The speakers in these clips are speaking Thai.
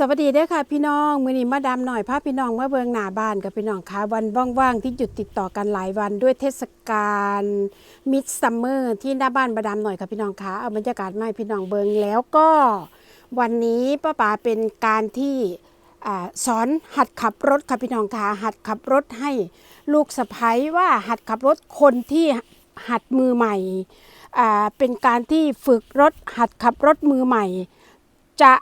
สวัสดีเด้อค่ะพี่น้องมือนี้มาดามหน่อยพาพี่น้องมาเบิงหน้าบ้านกับพี่น้องค่ะวันว่างๆที่หยุดติดต่อกันหลายวันด้วยเทศกาลมิดซัมเมอร์ที่หน้าบ้านมาดามหน่อยค่ะพี่น้องค่ะเอาบรรยากาศมาให้พี่น้องเบิงแล้วก็วันนี้ป้าป๋าเป็นการที่สอนหัดขับรถค่ะพี่น้องค่ะหัดขับรถให้ลูกสะใภ้ว่าหัดขับรถคนที่หัดมือใหม่เป็นการที่ฝึกรถหัดขับรถมือใหม่ จะ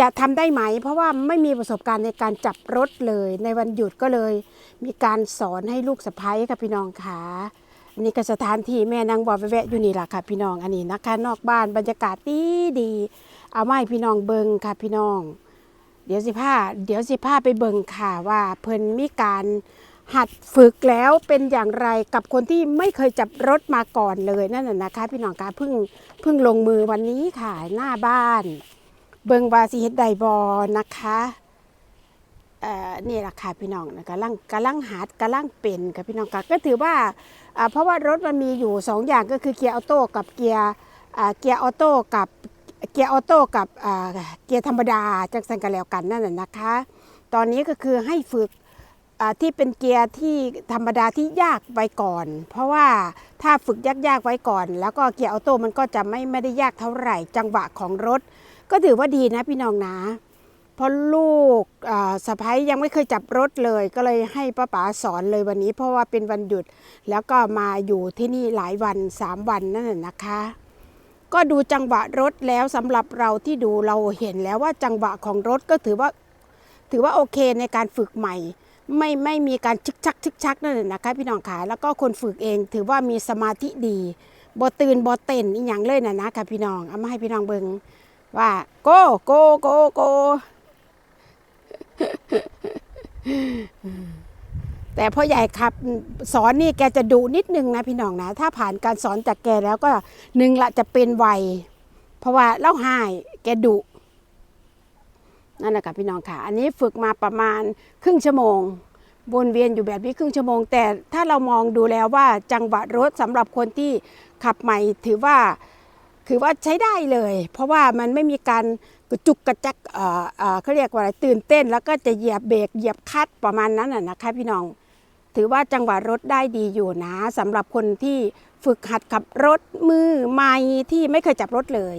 จะทำได้ไหม เพราะว่าไม่มีประสบการณ์ในการจับรถเลย ในวันหยุดก็เลย มีการสอนให้ลูกสะพ้ยค่ะพี่น้องค่ะอันนี้ก็สถานที่แม่นางบอกแวะอยู่นี่แหละค่ะพี่น้องอันนี้นะคะนอกบ้านบรรยากาศดีดีเอาไม้พี่น้องเบิงค่ะพี่น้อง เดี๋ยวสิผ้าเดี๋ยวสิผ้าไปเบิงค่ะว่าเพิ่นมีการหัดฝึกแล้วเป็นอย่างไรกับคนที่ไม่เคยจับรถมาก่อนเลยนั่นน่ะนะคะ พี่น้องคะเพิ่งเพิ่งลงมือวันนี้ค่ะหน้าบ้าน เบิงวาสิเฮ็ดไดบอนะคะเอ่อนี่แหละค่ะพี่น้องนะกำลังกำลังหัดกำลังเป็นค่ะพี่น้องค่ะก็ถือว่าเพราะว่ารถมันมีอยู่สองอย่างก็คือเกียร์ออโต้กับเกียร์เกียร์ออโต้กับเกียร์ออโต้กับเกียร์ธรรมดาจังสันกันแล้วกันนั่นน่ะนะคะ ตอนนี้ก็คือให้ฝึกที่เป็นเกียร์ที่ธรรมดาที่ยากไว้ก่อน เพราะว่าถ้าฝึกยากๆไว้ก่อน แล้วก็เกียร์ออโต้มันก็จะไม่ไม่ได้ยากเท่าไหร่จังหวะของรถ ก็ถือว่าดีนะพี่น้องนะ เพราะลูกสะพ้ยยังไม่เคยจับรถเลย ก็เลยให้ป้าป๋าสอนเลยวันนี้ เพราะว่าเป็นวันหยุด แล้วก็มาอยู่ที่นี่หลายวันสามวันนั่นน่ะนะคะ ก็ดูจังหวะรถแล้วสำหรับเราที่ดูเราเห็นแล้วว่าจังหวะของรถก็ถือว่าถือว่าโอเคในการฝึกใหม่ไม่ไม่มีการชิกชักชิกชักนั่นแหละนะคะพี่น้องขาแล้วก็คนฝึกเองถือว่ามีสมาธิดีบอตื่นบอเต้นอีหยังเลยนะนะคะพี่น้องเอามาให้พี่น้องเบิง ว่าโกโกโกโก แต่พ่อใหญ่ครับสอนนี่แกจะดุนิดนึงนะพี่น้องนะ ถ้าผ่านการสอนจากแกแล้วก็หนึ่งละจะเป็นไวเพราะว่าเล่าหายแกดุนั่นแหละค่ะพี่น้องค่ะ อันนี้ฝึกมาประมาณครึ่งชั่วโมงวนเวียนอยู่แบบนี้ครึ่งชั่วโมง แต่ถ้าเรามองดูแล้วว่าจังหวะรถสำหรับคนที่ขับใหม่ถือว่า คือว่าใช้ได้เลย เพราะว่ามันไม่มีการกระจุกกระจักเขาเรียกว่าอะไรตื่นเต้น แล้วก็จะเหยียบเบรกเหยียบคัดประมาณนั้นน่ะนะคะพี่น้อง ถือว่าจังหวะรถได้ดีอยู่นะสำหรับคนที่ฝึกหัดขับรถมือใหม่ที่ไม่เคยจับรถเลย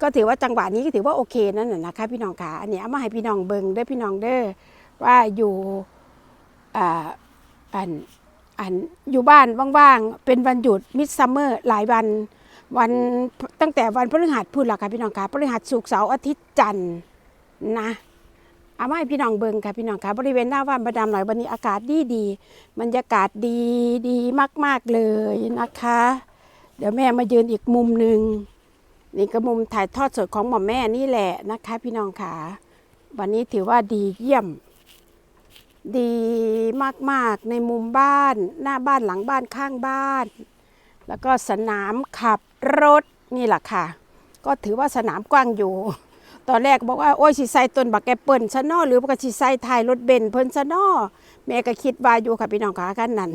ก็ถือว่าจังหวะนี้ก็ถือว่าโอเคนั่นน่ะนะคะพี่น้องค่ะอันนี้เอามาให้พี่น้องเบิงเด้พี่น้องเด้อว่าอยู่อ่าอันอันอยู่บ้านว่างๆ เป็นวันหยุดมิดซัมเมอร์หลายวัน วันตั้งแต่วันพฤหัสพูดและค่ะพี่น้องค่ะพฤหัสศุกร์เสาร์อาทิตย์จันทร์นะเอามาให้พี่น้องเบิงค่ะพี่น้องค่ะบริเวณหน้าบ้านประดามหน่อยวันนี้อากาศดีดีบรรยากาศดีดีมาก ๆเลยนะคะ เดี๋ยวแม่มายืนอีกมุมหนึ่งนี่ก็มุมถ่ายทอดสดของหม่อมแม่นี่แหละนะคะ พี่น้องค่ะ วันนี้ถือว่าดีเยี่ยม ดีมากๆในมุมบ้าน หน้าบ้านหลังบ้านข้างบ้าน แล้วก็สนามขับ รถนี่แหละค่ะ ก็ถือว่าสนามกว้างอยู่ ตอนแรกบอกว่าโอ้ยสิใส่ต้นบักแอปเปิลซะนอหรือว่าสิใส่ท้ายรถเบนเพิ่นซะนอแม่ก็คิดว่าอยู่ค่ะพี่น้องขากันนั่น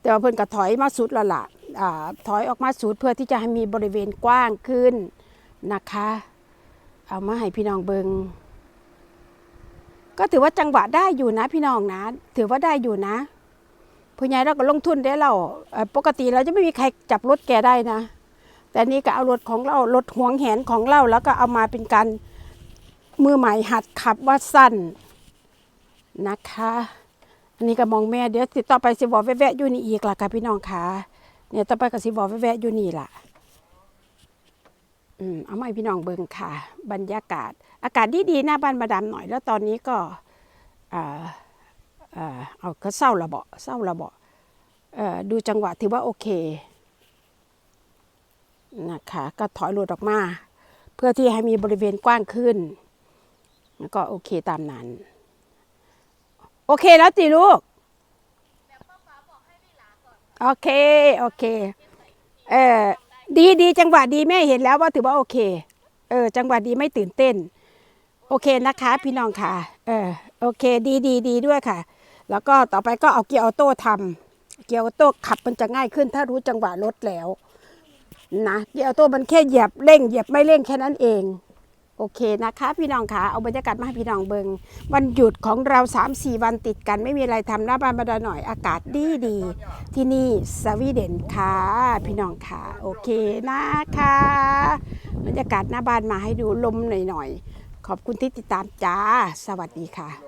แต่ว่าเพิ่นก็ถอยมาสุดแล้วล่ะอ่าถอยออกมาสุดเพื่อที่จะให้มีบริเวณกว้างขึ้นนะคะ เอามาให้พี่น้องเบิงก็ถือว่าจังหวะได้อยู่นะพี่น้องนะ ถือว่าได้อยู่นะผู้ใหญ่เราก็ลงทุนได้เราปกติเราจะไม่มีใครจับรถแกได้นะ แต่นี่ก็เอารถของเรารถห่วงแหนของเราแล้วก็เอามาเป็นการมือใหม่หัดขับว่าสั้นนะคะ อันนี้ก็มองแม่เดี๋ยวติดต่อไปสิบอกแวะๆอยู่นี่อีกล่ะค่ะพี่น้องค่ะเนี่ยต่อไปก็สิบอกแวะๆอยู่นี่ล่ะอืมเอามาให้พี่น้องเบิงค่ะ บรรยากาศ อากาศดีๆหน้าบ้านมาดามหน่อย แล้วตอนนี้ก็อ่าเอ่อเอาก็เศร้าระเบาะเศร้าระเบาะเอ่อดูจังหวะถือว่าโอเค นะคะก็ถอยรถออกมา เพื่อที่ให้มีบริเวณกว้างขึ้น แล้วก็โอเคตามนั้น โอเคแล้วตีลูกโอเคโอเคเออดีดีจังหวะดีแม่เห็นแล้วว่าถือว่าโอเค เออ จังหวะดีไม่ตื่นเต้น โอเคนะคะ พี่น้องค่ะ เออโอเค ดีดีดีด้วยค่ะ แล้วก็ต่อไปก็เอาเกียร์ออโต้ทำเกียร์ออโต้ขับมันจะง่ายขึ้น ถ้ารู้จังหวะรถแล้ว นะเกียร์ออโต้มันแค่เหยียบเร่งเหยียบไม่เร่งแค่นั้นเอง โอเคนะคะ พี่น้องคะเอาบรรยากาศมาให้พี่น้องเบิงวันหยุดของเรา 3-4 วันติดกันไม่มีอะไรทำหน้าบ้านมาดหน่อยอากาศดีดีที่นี่สวีเดนค่ะ พี่น้องค่ะ โอเคนะคะบรรยากาศหน้าบ้านมาให้ดูลมหน่อยๆขอบคุณที่ติดตามจ้า สวัสดีค่ะ